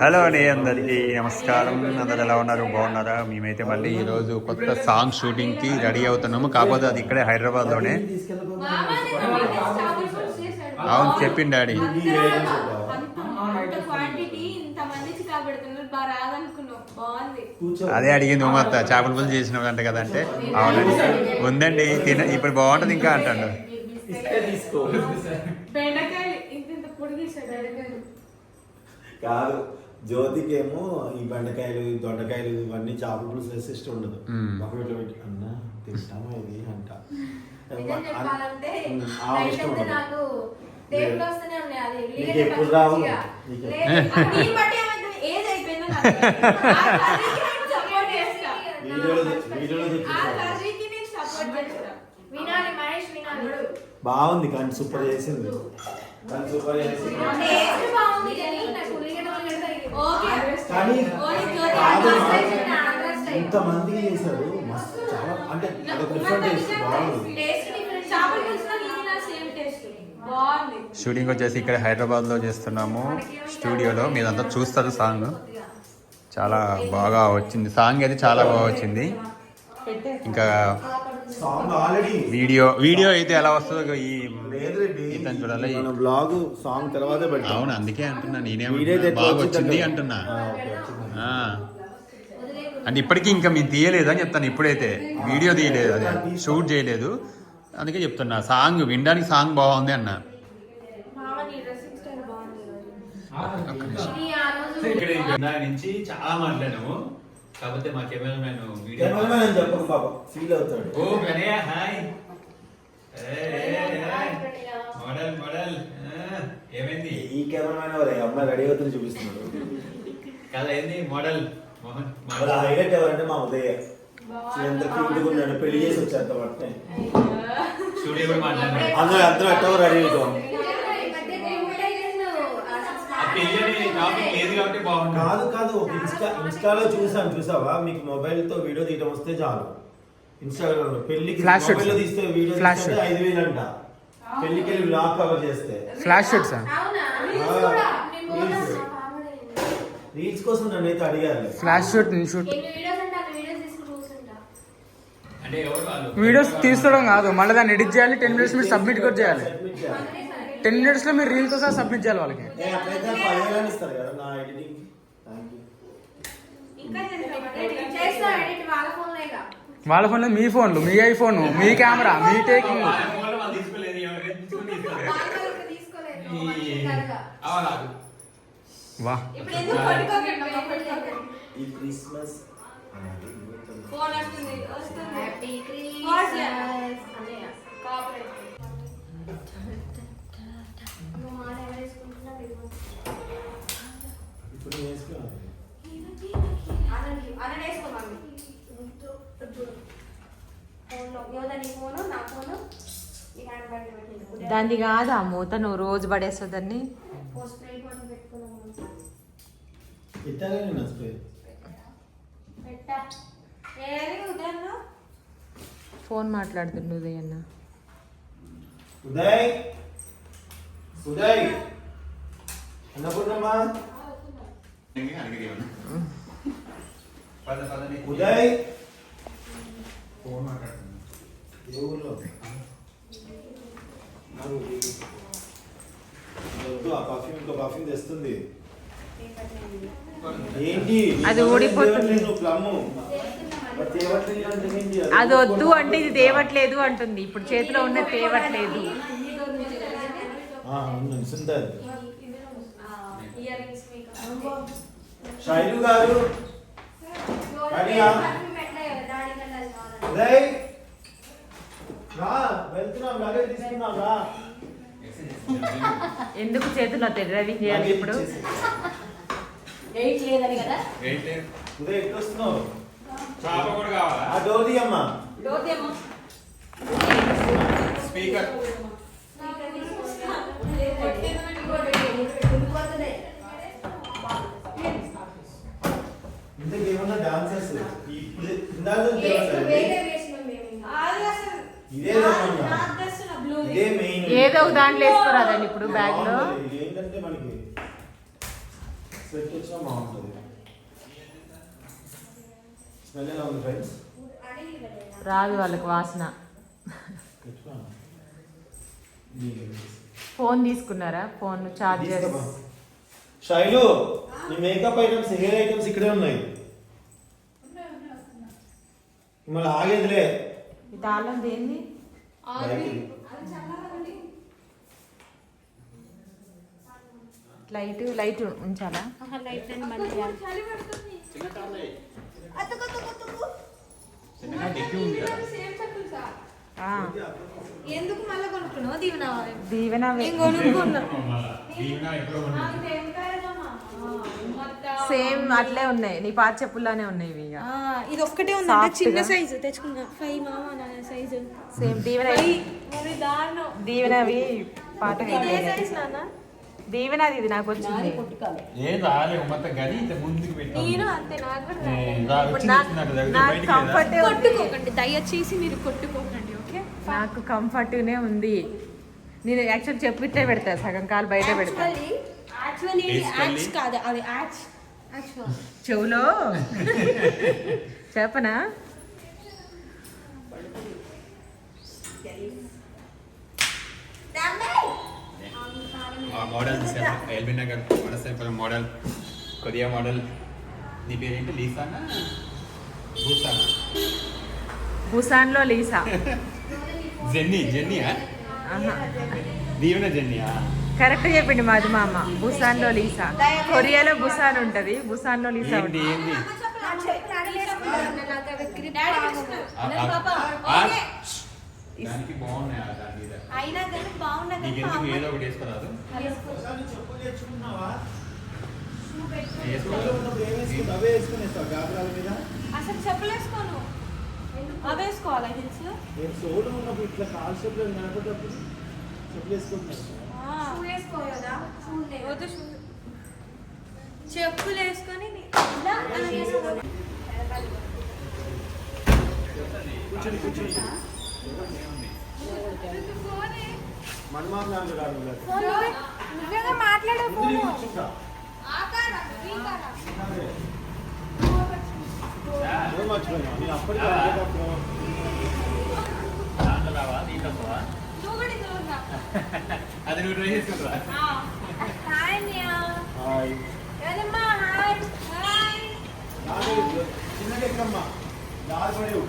Hello అండి అందరికీ నమస్కారం. అందరు ఎలా ఉన్నారు? బాగున్నారా? మేమైతే మళ్ళీ ఈరోజు కొత్త సాంగ్ షూటింగ్కి రెడీ అవుతున్నాము. కాకపోతే అది ఇక్కడే హైదరాబాద్లోనే. అవును చెప్పింది డాడీ. అదే అడిగింది ఉమ్మత్త చేపల పులుసు చేసినావు అంట కదా అంటే. అవునండి. ఉందండి తిన ఇప్పుడు బాగుంటుంది ఇంకా అంటాడు తీసుకో బెండకాయలు ఇంత ఇంత పొడి తీసాడు బెండకాయలు కాదు. జ్యోతికేమో ఈ బెండకాయలు ఈ దొండకాయలు ఇవన్నీ చేపల పులుసు వేస్తే ఇష్టం ఉండదు ఇట్లా పెట్టి అన్న తింటామా ఇది? అంట. ఆ ఇష్టం ఉండదు. నాకు ఎప్పుడు రావు? వీడియోలో వీడియోలో వినాలి మహేష్ వినాలి. బాగుంది కానీ సూపర్ చేసింది. కానీ సూపర్ చేసింది. టేస్ట్ బాగుంది. కానీ నాకు ఉల్లిగడ్డ ఉల్లిగడ్డ తగిలింది. ఓకే. కానీ ఓన్లీ జ్యోతి కాదు. Andhra style Andhra style. ఇంతమందికి చేశాడు. మస్తు చాలా అంటే అదొక డిఫరెంట్ టేస్ట్ బాగుంది. టేస్ట్ షూటింగ్ వచ్చేసి ఇక్కడ హైదరాబాద్లో చేస్తున్నాము. స్టూడియోలో మీరంతా చూస్తారు సాంగ్. చాలా బాగా వచ్చింది. సాంగ్ అయితే చాలా బాగా వచ్చింది. ఇంకా సాంగ్ ఆల్రెడీ వీడియో వీడియో అయితే ఎలా వస్తుందో ఈ ఇతను చూడాలి బ్లాగ్ సాంగ్ తర్వాతే పెట్టాం అవును అందుకే అంటున్నా నేనే బాగా వచ్చింది. అంటున్నా. అంటే ఇప్పటికీ ఇంకా మేము తీయలేదు అని చెప్తాను ఇప్పుడైతే. వీడియో తీయలేదు అదే. షూట్ చేయలేదు. అందుకే చెప్తున్నా సాంగ్ వినడానికి సాంగ్ బాగుంది అన్న. ఇక్కడ నుంచి చాలా మాట్లాడాము. కాకపోతే మా కెమెరా మ్యాన్ వీడియో కెమెరామెన్ అని చెప్పకు పాప. ఫీల్ అవుతాడు. ఓ గణేయ హాయ్. Model model. ఏమైంది? ఈ కెమెరామెన్ ఎవరే? అమ్మాయి రెడీ అవుతుంది చూపిస్తున్నాడు. కదా ఏంది? మోడల్. మోహన్ వాళ్ళ హైలైట్ ఎవరంటే మా ఉదయ. ఎంత క్యూట్గా ఉన్నాడు పెళ్ళి చేసి వచ్చారు కాబట్టి స్టూడియో కూడా మాట్లాడారు అందరూ అందరూ ఎట్టో రెడీ అవుతాం. కాదు కాదు ఇన్స్టా ఇన్స్టాలో చూసాను చూసావా? మీకు మొబైల్తో వీడియో తీయడం వస్తే చాలు. ఇన్స్టాగ్రామ్లో పెళ్ళికి Flash మొబైల్లో. తీస్తే వీడియో Flash తీస్తే ఐదు వేలు అంట పెళ్ళికి వెళ్ళి బ్లాగ్ కవర్ చేస్తే ఫ్లాష్ షూట్స్ అవునా? Reels కూడా. Reels. పాపడే. రీల్స్ కోసం నన్ను అయితే అడిగారు. ఫ్లాష్ షూట్ షూట్ ఎన్ని వీడియోస్ అంటే అన్ని వీడియోస్ తీసుకుని కూర్చుంటా. అంటే ఎవరు వాళ్ళు? వీడియోస్ తీసుకోవడం కాదు. మళ్ళీ దాన్ని ఎడిట్ చేయాలి. టెన్ మినిట్స్ మీరు సబ్మిట్ కూడా చేయాలి. Submit చేయాలి. టెన్ మినిట్స్లో మీరు రీల్తో సహా సబ్మిట్ చేయాలి వాళ్ళకి. వాళ్ళ ఫోన్లో మీ ఫోన్లు మీ ఐఫోన్ మీ కెమెరా మీ టేకింగ్? వా. క్రిస్మస్ ఫోన్ వస్తుంది వస్తుంది. హ్యాపీ క్రిస్మస్ అన్నయ్య కాపరేట్ నువ్వు మాల ఎవరు వేసుకుంటున్నావు రిమోట్ ఇప్పుడు నేను వేసుకోవాలి అనండి అన్న వేసుకోమని ఫోన్లో యోధా నీ ఫోను నా ఫోను నీ హ్యాండ్ బ్యాగ్ పెట్టింది దాన్ని కాదా మూత నువ్వు రోజు పడేస్తుందని పోస్ట్ అయిపోయింది పెట్టుకున్నాము ఇట్టానే నేను స్ప్రే పెట్టా. ఏది ఉదయం ఫోన్ మాట్లాడుతుండు అన్న. ఉదయ్. ఉదయ్. ఉదయ్. ఫోన్ మాట్లాడుతుంది. ఏ ఊర్లో? ఆ పర్ఫ్యూమ్ ఇంకో పర్ఫ్యూమ్ తెస్తుంది ఏంటి అది ఊడిపోతుంది. ఏంటి? అది వద్దు అంటే ఇది తేవట్లేదు అంటుంది ఇప్పుడు చేతిలో ఉన్న తేవట్లేదు శైలు గారు రా వెళ్తున్నాం లగేజ్ తీసుకున్నాం రా. ఎందుకు చేతిలో డ్రైవింగ్ చేయాలి ఇప్పుడు. వెయిట్ లేదని కదా? వెయిట్ లేదు. ఉదయ్ ఎట్లా వస్తున్నావు? చేప కూడా కావాలా? ఆ డోర్ తీయమ్మా డోర్దేమో స్పీకర్ ఉండిపోతుంది. ఇంతకు ఏమన్నా డాన్సర్స్ ఇప్పుడు ఇందాక నుంచి వేసిన తెలుసా వేరే ఇది? వేసినాం మేము ఇంకా. అది అసలు ఇదే నా- రమ్మన్నా. నా డ్రెస్ నా బ్లూ ఇదే మెయిన్ ఏదో ఒక దాంట్లో వేసుకోరాదండి ఇప్పుడు బ్యాగ్లో ఇది ఏంటంటే మనకి పెట్టొచ్చినా బాగుంటుంది. స్మెల్ ఎలా ఉంది ఫ్రెండ్స్ రాదు వాళ్ళకి వాసన. ఫోన్ తీసుకున్నారా? ఫోన్ చార్జర్ శైలు నీ మేకప్ ఐటమ్స్ హెయిర్ ఐటమ్స్ ఇక్కడే ఉన్నాయి. మళ్ళీ ఆగేదిలే. ఈ తాళం చెప్పులు సార్ ఆ, ఎందుకు మళ్ళీ కొనుక్కున్నావు? దీవెన దీవెన దీవెన. సేమ్ అట్లే ఉన్నాయి. నీ పాత చెప్పుల్లానే ఉన్నాయి ఇవి ఇది ఒక్కటే Soft చిన్న. సైజు. తెచ్చుకున్నా ఫైవ్ మామ నా సైజు. సేమ్ దీవెన పాత ఇది ఏ సైజ్ నాన్న. దీవెనది ఇది నాకు వచ్చింది. నేను అంతే నాకు? కంఫర్ట్ కొట్టుకోకండి దయచేసి మీరు కొట్టుకోకండి ఓకే? నాకు కంఫర్ట్గానే ఉంది. నేను యాక్చువల్ చెప్పు ఇట్లే పెడతా సగం కాలు బయట పెడతా. కాదు అది చెవులో? చెప్పనా? ఆ model LB Nagar Vanasthalipuram model Korea model. నీ పేరేంటి? లీసానా? భూసానా? బుసాన్లో లీసా. జెన్నీ జెన్నీయా? ఆహా. దీవెన జెన్నీయా? కరెక్ట్ చెప్పింది మాది మా అమ్మ. బుసాన్లో లీసా. కొరియాలో బుసాన్ ఉంటది. బుసాన్లో లీసా ఏంటి ఉంటుంది. ఏంటి అయినా కానీ బాగుండదు నీకెందుకు ఏదో ఒకటి చెప్పులు తెచ్చుకున్నావా వేసుకోరాదు ఏం వేసుకుంటావు? అవే అసలు వేసుకోవాలా తెలుసు నేను సోలు ఉన్నప్పుడు ఇట్లా కాల్ షేప్లో కనపడేటప్పుడు చెప్పులు వేసుకుంటున్నాను చెప్పులు వేసుకొని ఇలా. కూర్చొని కూర్చొని నిజంగా మాట్లాడే అదే. నువ్వు ట్రై రాదు, చిన్నగా ఎక్కమ్మా దారి పడేవు